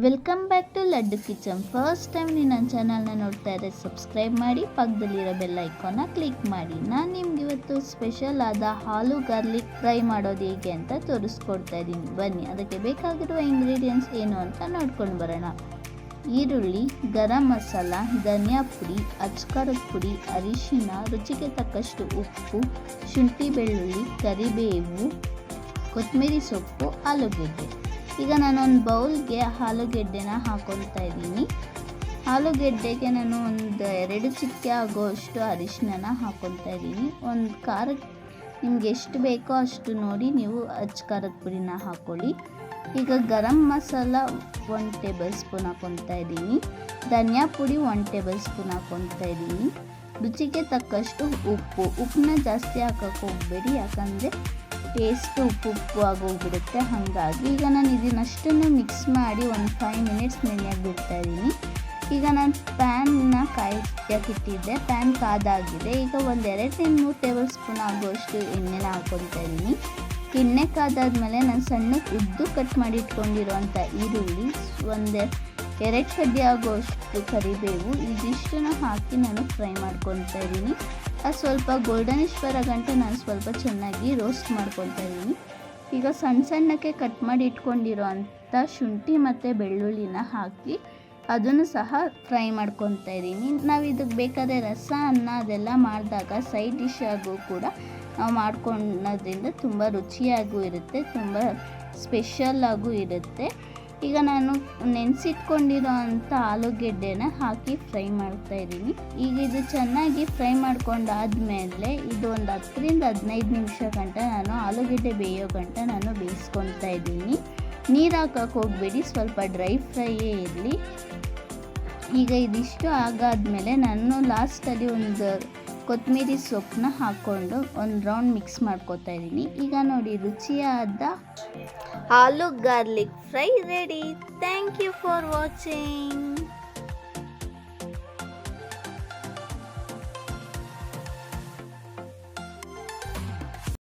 Welcome back to laddu kitchen first time ನೀವು ನನ್ನ ಚಾನಲ್ನ ನೋಡ್ತಾ ಇದ್ದರೆ ಸಬ್ಸ್ಕ್ರೈಬ್ ಮಾಡಿ, ಪಕ್ಕದಲ್ಲಿರೋ ಬೆಲ್ ಐಕಾನ್ನ ಕ್ಲಿಕ್ ಮಾಡಿ. ನಾನು ನಿಮ್ಗೆ ಇವತ್ತು ಸ್ಪೆಷಲ್ ಆದ ಹಾಲು ಗಾರ್ಲಿಕ್ ಫ್ರೈ ಮಾಡೋದು ಹೇಗೆ ಅಂತ ತೋರಿಸ್ಕೊಡ್ತಾ ಇದ್ದೀನಿ. ಬನ್ನಿ, ಅದಕ್ಕೆ ಬೇಕಾಗಿರುವ ಇಂಗ್ರೀಡಿಯೆಂಟ್ಸ್ ಏನು ಅಂತ ನೋಡ್ಕೊಂಡು ಬರೋಣ. ಈರುಳ್ಳಿ, ಗರಂ ಮಸಾಲ, ಧನಿಯಾ ಪುಡಿ ಅಚ್ಕಾರದ ಪುಡಿ, ಅರಿಶಿನ, ರುಚಿಗೆ ತಕ್ಕಷ್ಟು ಉಪ್ಪು, ಶುಂಠಿ ಬೆಳ್ಳುಳ್ಳಿ, ಕರಿಬೇವು, ಕೊತ್ತಂಬರಿ ಸೊಪ್ಪು, ಆಲೂಗೆಡ್ಡೆ. ಈಗ ನಾನೊಂದು ಬೌಲ್ಗೆ ಆಲೂಗೆಡ್ಡೆನ ಹಾಕೊಳ್ತಾ ಇದ್ದೀನಿ. ಆಲೂಗೆಡ್ಡೆಗೆ ನಾನು ಒಂದು ಎರಡು ಚಿಕ್ಕೆ ಆಗೋಷ್ಟು ಅರಿಶಿನ ಹಾಕೊಳ್ತಾ ಇದ್ದೀನಿ. ಒಂದು ಖಾರ ನಿಮ್ಗೆ ಎಷ್ಟು ಬೇಕೋ ಅಷ್ಟು ನೋಡಿ ನೀವು ಅಚ್ಚ ಖಾರದ ಪುಡಿನ ಹಾಕ್ಕೊಳ್ಳಿ ಈಗ garam masala one tablespoon ಹಾಕೊತಾ ಇದ್ದೀನಿ. ಧನಿಯಾ ಪುಡಿ ಒನ್ ಟೇಬಲ್ ಸ್ಪೂನ್ ಹಾಕೊತಾ ಇದ್ದೀನಿ. ರುಚಿಗೆ ತಕ್ಕಷ್ಟು ಉಪ್ಪು. ಉಪ್ಪನ್ನ ಜಾಸ್ತಿ ಹಾಕಕ್ಕೆ ಹೋಗಬೇಡಿ, ಯಾಕಂದರೆ ಟೇಸ್ಟ್ ಉಪ್ಪು ಉಪ್ಪು ಆಗೋಗ್ಬಿಡುತ್ತೆ. ಹಾಗಾಗಿ ಈಗ ನಾನು ಇದನ್ನಷ್ಟನ್ನು ಮಿಕ್ಸ್ ಮಾಡಿ ಒಂದು ಫೈವ್ ಮಿನಿಟ್ಸ್ ನೆನೆಯಾಗಿ ಬಿಡ್ತಾಯಿದ್ದೀನಿ ಈಗ ನಾನು ಪ್ಯಾನ್ನ ಕಾಯಕ್ಕಿಟ್ಟಿದ್ದೆ ಪ್ಯಾನ್ ಕಾದಾಗಿದೆ. ಈಗ ಒಂದು ಎರಡರಿಂದ ಮೂರು ಟೇಬಲ್ ಸ್ಪೂನ್ ಆಗುವಷ್ಟು ಎಣ್ಣೆನ ಹಾಕ್ಕೊಳ್ತಾ ಇದ್ದೀನಿ. ಎಣ್ಣೆ ಕಾದಾದ್ಮೇಲೆ ನಾನು ಸಣ್ಣಕ್ಕೆ ಉದ್ದು ಕಟ್ ಮಾಡಿ ಇಟ್ಕೊಂಡಿರುವಂಥ ಈರುಳ್ಳಿ, ಒಂದೇ ಎರಡು ಕಡ್ಡಿ ಆಗುವಷ್ಟು ಕರಿಬೇವು, ಇದಿಷ್ಟನ್ನು ಹಾಕಿ ನಾನು ಫ್ರೈ ಮಾಡ್ಕೊತಾ ಇದ್ದೀನಿ. ಅದು ಸ್ವಲ್ಪ ಗೋಲ್ಡನಿಶ್ ಬರೋಗಂಟ ನಾನು ಸ್ವಲ್ಪ ಚೆನ್ನಾಗಿ ರೋಸ್ಟ್ ಮಾಡ್ಕೊಳ್ತಾ ಇದ್ದೀನಿ. ಈಗ ಸಣ್ಣ ಸಣ್ಣಕ್ಕೆ ಕಟ್ ಮಾಡಿ ಇಟ್ಕೊಂಡಿರೋ ಅಂಥ ಶುಂಠಿ ಮತ್ತು ಬೆಳ್ಳುಳ್ಳಿನ ಹಾಕಿ ಅದನ್ನು ಸಹ ಫ್ರೈ ಮಾಡ್ಕೊತಾ ಇದ್ದೀನಿ. ನಾವು ಇದಕ್ಕೆ ಬೇಕಾದರೆ ರಸ ಅನ್ನ ಅದೆಲ್ಲ ಮಾಡಿದಾಗ ಸೈಡ್ ಡಿಶ್ ಆಗು ಕೂಡ ನಾವು ಮಾಡ್ಕೊಳ್ಳೋದ್ರಿಂದ ತುಂಬ ರುಚಿಯಾಗೂ ಇರುತ್ತೆ, ತುಂಬ ಸ್ಪೆಷಲ್ ಆಗೂ ಇರುತ್ತೆ. ಈಗ ನಾನು ನೆನೆಸಿಟ್ಕೊಂಡಿರೋ ಅಂಥ ಆಲೂಗೆಡ್ಡೆನ ಹಾಕಿ ಫ್ರೈ ಮಾಡ್ತಾ ಇದ್ದೀನಿ. ಈಗ ಇದು ಚೆನ್ನಾಗಿ ಫ್ರೈ ಮಾಡ್ಕೊಂಡಾದ್ಮೇಲೆ ಇದು ಒಂದು ಹತ್ತರಿಂದ ಹದಿನೈದು ನಿಮಿಷ ಗಂಟ ನಾನು ಆಲೂಗೆಡ್ಡೆ ಬೇಯೋ ಗಂಟ ನಾನು ಬೇಯಿಸ್ಕೊತಾ ಇದ್ದೀನಿ. ನೀರು ಹಾಕೋಕೆ ಹೋಗಬೇಡಿ, ಸ್ವಲ್ಪ ಡ್ರೈ ಫ್ರೈಯೇ ಇರಲಿ. ಈಗ ಇದಿಷ್ಟು ಆಗಾದಮೇಲೆ ನಾನು ಲಾಸ್ಟಲ್ಲಿ ಒಂದು ಕೊತ್ತಂಬರಿ ಸೊಪ್ಪನ್ನ ಹಾಕ್ಕೊಂಡು ಒಂದು ರೌಂಡ್ ಮಿಕ್ಸ್ ಮಾಡ್ಕೊತಾ ಇದ್ದೀನಿ. ಈಗ ನೋಡಿ, ರುಚಿಯಾದ aloo garlic fry ready thank you for watching